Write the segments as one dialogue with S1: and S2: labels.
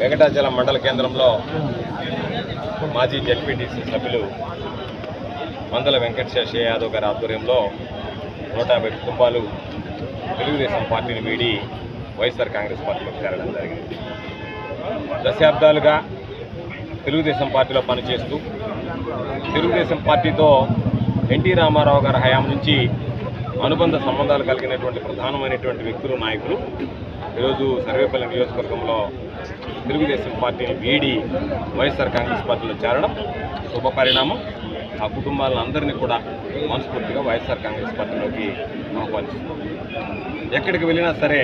S1: వెంకటాచలం మండల కేంద్రంలో మాజీ జడ్పీటీసీ సభ్యులు మందల వెంకటశేష యాదవ్ గారి ఆధ్వర్యంలో నూట యాభై కుటుంబాలు తెలుగుదేశం పార్టీని వీడి వైఎస్ఆర్ కాంగ్రెస్ పార్టీలో చేరడం జరిగింది. దశాబ్దాలుగా తెలుగుదేశం పార్టీలో పనిచేస్తూ తెలుగుదేశం పార్టీతో ఎన్టీ రామారావు గారి హయాం నుంచి అనుబంధ సంబంధాలు కలిగినటువంటి ప్రధానమైనటువంటి వ్యక్తులు నాయకులు. ఈరోజు సర్వేపల్లి నియోజకవర్గంలో తెలుగుదేశం పార్టీని వీడి వైఎస్ఆర్ కాంగ్రెస్ పార్టీలో చేరడం శుభ పరిణామం. ఆ కుటుంబాలందరినీ కూడా మనస్ఫూర్తిగా వైఎస్ఆర్ కాంగ్రెస్ పార్టీలోకి ఆహ్వానిస్తున్నాం. ఎక్కడికి వెళ్ళినా సరే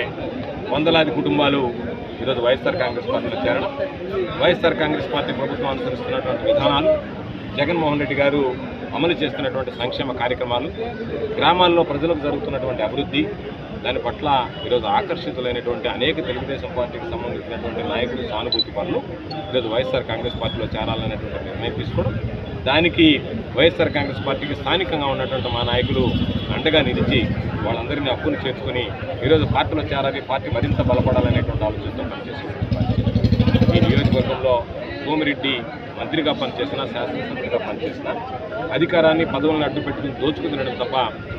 S1: వందలాది కుటుంబాలు ఈరోజు వైఎస్ఆర్ కాంగ్రెస్ పార్టీలో చేరడం వైఎస్ఆర్ కాంగ్రెస్ పార్టీ ప్రభుత్వం అనుసరిస్తున్నటువంటి విధానాలు జగన్మోహన్ రెడ్డి గారు అమలు చేస్తున్నటువంటి సంక్షేమ కార్యక్రమాలు గ్రామాల్లో ప్రజలకు జరుగుతున్నటువంటి అభివృద్ధి దాని పట్ల ఈరోజు ఆకర్షితులైనటువంటి అనేక తెలుగుదేశం పార్టీకి సంబంధించినటువంటి నాయకులు సానుభూతి పనులు ఈరోజు వైఎస్ఆర్ కాంగ్రెస్ పార్టీలో చేరాలనేటువంటి నిర్ణయం తీసుకోవడం దానికి వైఎస్ఆర్ కాంగ్రెస్ పార్టీకి స్థానికంగా ఉన్నటువంటి మా నాయకులు అండగా నిలిచి వాళ్ళందరినీ అప్పులు చేర్చుకొని ఈరోజు పార్టీలో చేరాలి పార్టీ మరింత బలపడాలనేటువంటి ఆలోచనతో పనిచేస్తున్నారు ఈ నియోజకవర్గంలో సోమిరెడ్డి మంత్రిగా పనిచేసినా శాసనసభ్యుడిగా పనిచేసినా అధికారాన్ని పదవులను అడ్డు పెట్టుకుని దోచుకుతినడం తప్ప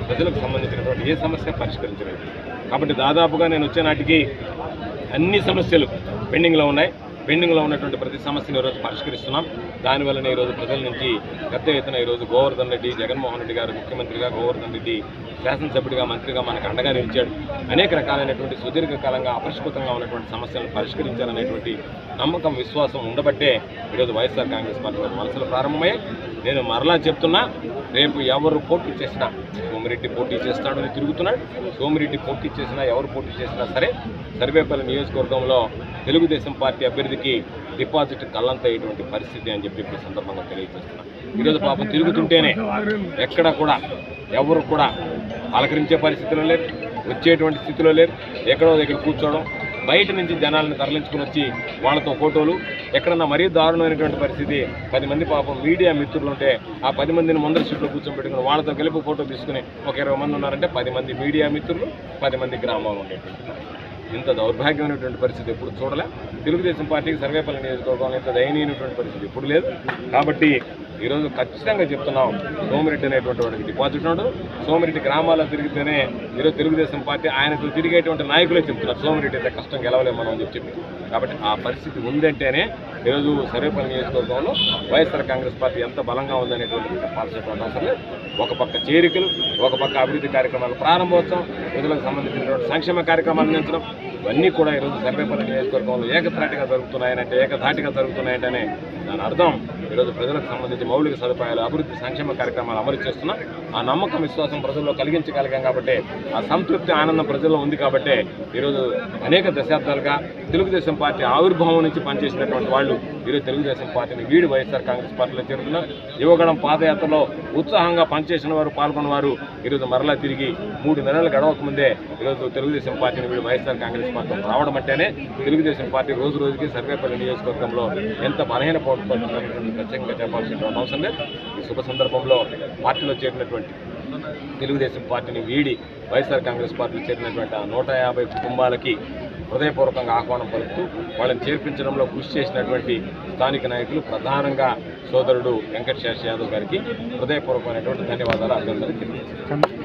S1: ప్రజలకు సంబంధించినటువంటి ఏ సమస్య పరిష్కరించలేదు. కాబట్టి దాదాపుగా నేను వచ్చే నాటికి అన్ని సమస్యలు పెండింగ్లో ఉన్నాయి. పెండింగ్లో ఉన్నటువంటి ప్రతి సమస్యను ఈరోజు పరిష్కరిస్తున్నాం. దానివల్లనే ఈరోజు ప్రజల నుంచి పెద్ద ఎత్తున ఈరోజు గోవర్ధన్ రెడ్డి జగన్మోహన్ రెడ్డి గారు ముఖ్యమంత్రిగా గోవర్ధన్ రెడ్డి శాసనసభ్యుడిగా మంత్రిగా మనకు అండగా నిలిచాడు. అనేక రకాలైనటువంటి సుదీర్ఘకాలంగా అపరిష్కృతంగా ఉన్నటువంటి సమస్యలను పరిష్కరించాలనేటువంటి నమ్మకం విశ్వాసం ఉండబట్టే ఈరోజు వైఎస్ఆర్ కాంగ్రెస్ పార్టీ మనసులు ప్రారంభమయ్యాయి. నేను మరలా చెప్తున్నా రేపు ఎవరు పోటీ చేసినా సోమిరెడ్డి పోటీ చేస్తాడని తిరుగుతున్నాడు సోమిరెడ్డి పోటీ చేసినా ఎవరు పోటీ చేసినా సరే సర్వేపల్లి నియోజకవర్గంలో తెలుగుదేశం పార్టీ అభ్యర్థికి డిపాజిట్ కళ్ళంతయ్యేటువంటి పరిస్థితి అని చెప్పి ఈ సందర్భంగా తెలియజేస్తున్నా. ఈరోజు పాపం తిరుగుతుంటేనే ఎక్కడ కూడా ఎవరు కూడా పలకరించే పరిస్థితిలో లేరు వచ్చేటువంటి స్థితిలో లేరు ఎక్కడో దగ్గర కూర్చోవడం బయట నుంచి జనాలను తరలించుకుని వచ్చి వాళ్ళతో ఫోటోలు. ఎక్కడన్నా మరీ దారుణమైనటువంటి పరిస్థితి పది మంది పాపం మీడియా మిత్రులు ఉంటే ఆ పది మందిని ముందర సీట్లో కూర్చోబెట్టుకుని వాళ్ళతో కలిపి ఫోటో తీసుకుని ఒక ఇరవై మంది ఉన్నారంటే పది మంది మీడియా మిత్రులు పది మంది గ్రామాలు ఉండేటువంటి ఇంత దౌర్భాగ్యమైనటువంటి పరిస్థితి ఎప్పుడు చూడలే. తెలుగుదేశం పార్టీకి సర్వేపల్లి నియోజకవర్గంలో ఇంత దయనీయమైనటువంటి పరిస్థితి ఎప్పుడు లేదు. కాబట్టి ఈరోజు ఖచ్చితంగా చెప్తున్నాం సోమిరెడ్డి అనేటువంటి వాడికి డిపాజిట్ ఉండదు. సోమిరెడ్డి గ్రామాల్లో తిరిగితేనే ఈరోజు తెలుగుదేశం పార్టీ ఆయనతో తిరిగేటువంటి నాయకులే చెప్తున్నారు. సోమిరెడ్డి అయితే కష్టం గెలవలేము మనం అని చెప్పి చెప్పి. కాబట్టి ఆ పరిస్థితి ఉందంటేనే ఈరోజు సర్వేపల్లి నియోజకవర్గంలో వైఎస్ఆర్ కాంగ్రెస్ పార్టీ ఎంత బలంగా ఉందనేటువంటి చెప్పాల్సినటువంటి అవసరం లేదు. ఒక పక్క చేరికలు ఒక పక్క అభివృద్ధి కార్యక్రమాలు ప్రారంభోత్సవం ప్రజలకు సంబంధించినటువంటి సంక్షేమ కార్యక్రమాలు అందించడం ఇవన్నీ కూడా ఈరోజు సర్వేపల్లి నియోజకవర్గంలో ఏకత్రాటిగా జరుగుతున్నాయనంటే ఏకధాటిగా జరుగుతున్నాయంటేనే దాని అర్థం ఈరోజు ప్రజలకు సంబంధించి మౌలిక సదుపాయాలు అభివృద్ధి సంక్షేమ కార్యక్రమాలు అమలు చేస్తున్నా ఆ నమ్మకం విశ్వాసం ప్రజల్లో కలిగించగలిగాం కాబట్టి ఆ సంతృప్తి ఆనందం ప్రజల్లో ఉంది కాబట్టి ఈరోజు అనేక దశాబ్దాలుగా తెలుగుదేశం పార్టీ ఆవిర్భావం నుంచి పనిచేసినటువంటి వాళ్ళు ఈరోజు తెలుగుదేశం పార్టీని వీడి వైఎస్ఆర్ కాంగ్రెస్ పార్టీలో చేరుతున్నారు యువగడం పాదయాత్రలో ఉత్సాహంగా పనిచేసిన వారు పాల్గొన్న వారు ఈరోజు మరలా తిరిగి మూడు నెలలు గడవక ముందే ఈరోజు తెలుగుదేశం పార్టీని వీడి వైఎస్ఆర్ కాంగ్రెస్ పార్టీ రావడం అంటేనే తెలుగుదేశం పార్టీ రోజు రోజుకి సర్వేపల్లి నియోజకవర్గంలో ఎంత బలహీన పడుతుందనేటువంటి ప్రత్యేకంగా చెప్పాల్సిన అవసరం లేదు ఈ శుభ సందర్భంలో పార్టీలో చేరినటువంటి తెలుగుదేశం పార్టీని వీడి వైఎస్ఆర్ కాంగ్రెస్ పార్టీలో చేరినటువంటి ఆ నూట యాభై కుటుంబాలకి హృదయపూర్వకంగా ఆహ్వానం పలుకుతూ వాళ్ళని చేర్పించడంలో కృషి చేసినటువంటి స్థానిక నాయకులు ప్రధానంగా సోదరుడు వెంకట శేష యాదవ్ గారికి హృదయపూర్వకమైనటువంటి ధన్యవాదాలు అభినందనలు తెలియజేస్తున్నాను.